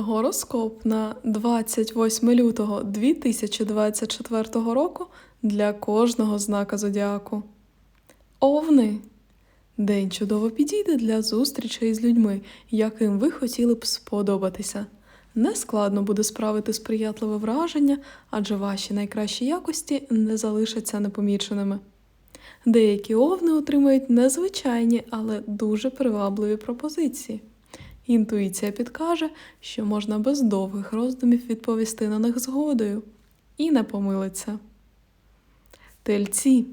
Гороскоп на 28 лютого 2024 року для кожного знака зодіаку. Овни. День чудово підійде для зустрічей з людьми, яким ви хотіли б сподобатися. Нескладно буде справити сприятливе враження, адже ваші найкращі якості не залишаться непоміченими. Деякі овни отримають незвичайні, але дуже привабливі пропозиції. Інтуїція підкаже, що можна без довгих роздумів відповісти на них згодою і не помилиться. Тельці.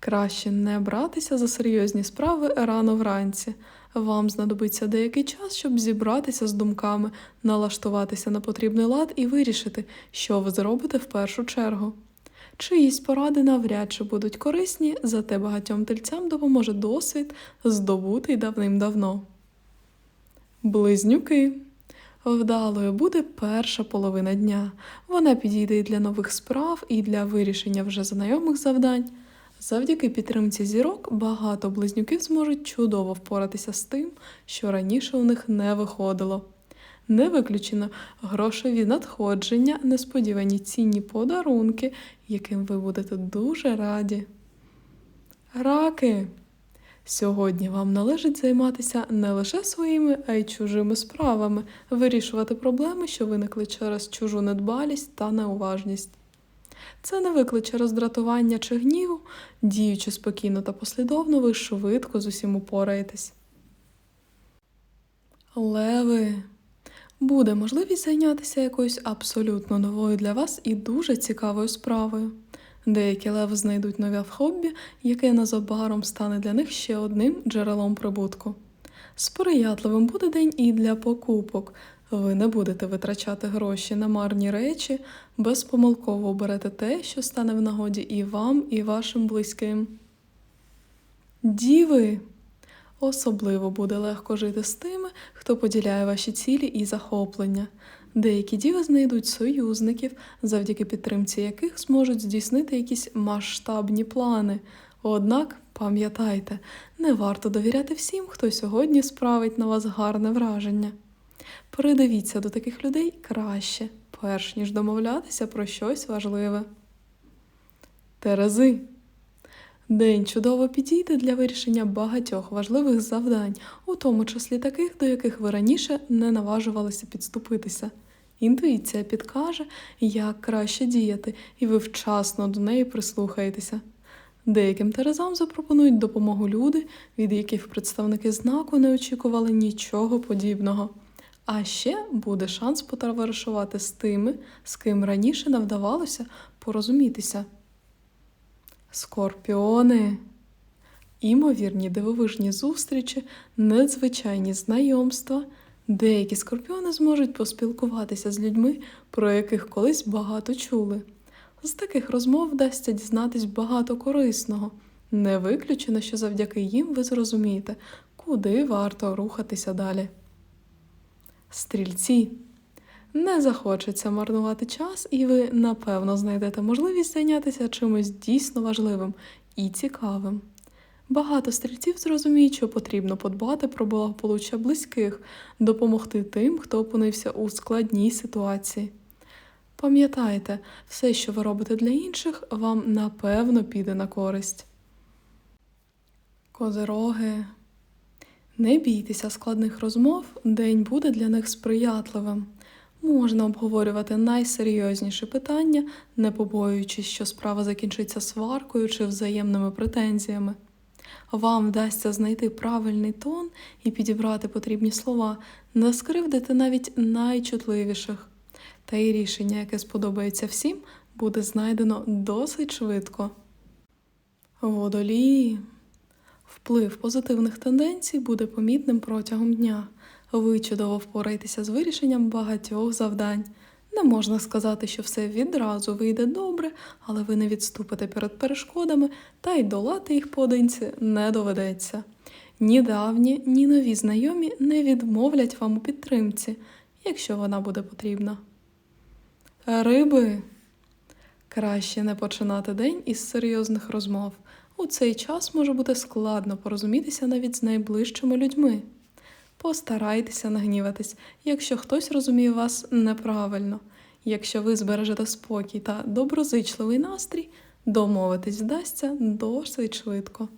Краще не братися за серйозні справи рано вранці. Вам знадобиться деякий час, щоб зібратися з думками, налаштуватися на потрібний лад і вирішити, що ви зробите в першу чергу. Чиїсь поради навряд чи будуть корисні, зате багатьом тельцям допоможе досвід, здобутий давним-давно. Близнюки. Вдалою буде перша половина дня. Вона підійде і для нових справ, і для вирішення вже знайомих завдань. Завдяки підтримці зірок багато близнюків зможуть чудово впоратися з тим, що раніше у них не виходило. Не виключено грошові надходження, несподівані цінні подарунки, яким ви будете дуже раді. Раки. Сьогодні вам належить займатися не лише своїми, а й чужими справами, вирішувати проблеми, що виникли через чужу недбалість та неуважність. Це не викличе роздратування чи гніву, діючи спокійно та послідовно, ви швидко з усім упораєтесь. Леви. Буде можливість зайнятися якоюсь абсолютно новою для вас і дуже цікавою справою. Деякі леви знайдуть нове хобі, яке незабаром стане для них ще одним джерелом прибутку. Сприятливим буде день і для покупок. Ви не будете витрачати гроші на марні речі, безпомилково оберете те, що стане в нагоді і вам, і вашим близьким. Діви. Особливо буде легко жити з тими, хто поділяє ваші цілі і захоплення. Деякі діви знайдуть союзників, завдяки підтримці яких зможуть здійснити якісь масштабні плани. Однак пам'ятайте, не варто довіряти всім, хто сьогодні справить на вас гарне враження. Передивіться до таких людей краще, перш ніж домовлятися про щось важливе. Терези. День чудово підійде для вирішення багатьох важливих завдань, у тому числі таких, до яких ви раніше не наважувалися підступитися. Інтуїція підкаже, як краще діяти, і ви вчасно до неї прислухаєтеся. Деяким терезам запропонують допомогу люди, від яких представники знаку не очікували нічого подібного. А ще буде шанс потоваришувати з тими, з ким раніше не вдавалося порозумітися. Скорпіони. Імовірні дивовижні зустрічі, надзвичайні знайомства. Деякі скорпіони зможуть поспілкуватися з людьми, про яких колись багато чули. З таких розмов вдасться дізнатись багато корисного. Не виключено, що завдяки їм ви зрозумієте, куди варто рухатися далі. Стрільці. Не захочеться марнувати час, і ви напевно знайдете можливість зайнятися чимось дійсно важливим і цікавим. Багато стрільців зрозуміють, що потрібно подбати про благополуччя близьких, допомогти тим, хто опинився у складній ситуації. Пам'ятайте, все, що ви робите для інших, вам напевно піде на користь. Козероги. Не бійтеся складних розмов, день буде для них сприятливим. Можна обговорювати найсерйозніші питання, не побоюючись, що справа закінчиться сваркою чи взаємними претензіями. Вам вдасться знайти правильний тон і підібрати потрібні слова, не скривдити навіть найчутливіших. Та й рішення, яке сподобається всім, буде знайдено досить швидко. Водолії. Вплив позитивних тенденцій буде помітним протягом дня. Ви чудово впораєтеся з вирішенням багатьох завдань. Не можна сказати, що все відразу вийде добре, але ви не відступите перед перешкодами, та й долати їх поодинці не доведеться. Ні давні, ні нові знайомі не відмовлять вам у підтримці, якщо вона буде потрібна. Риби. Краще не починати день із серйозних розмов. У цей час може бути складно порозумітися навіть з найближчими людьми. Постарайтеся нагніватись, якщо хтось розуміє вас неправильно. Якщо ви збережете спокій та доброзичливий настрій, домовитись вдасться досить швидко.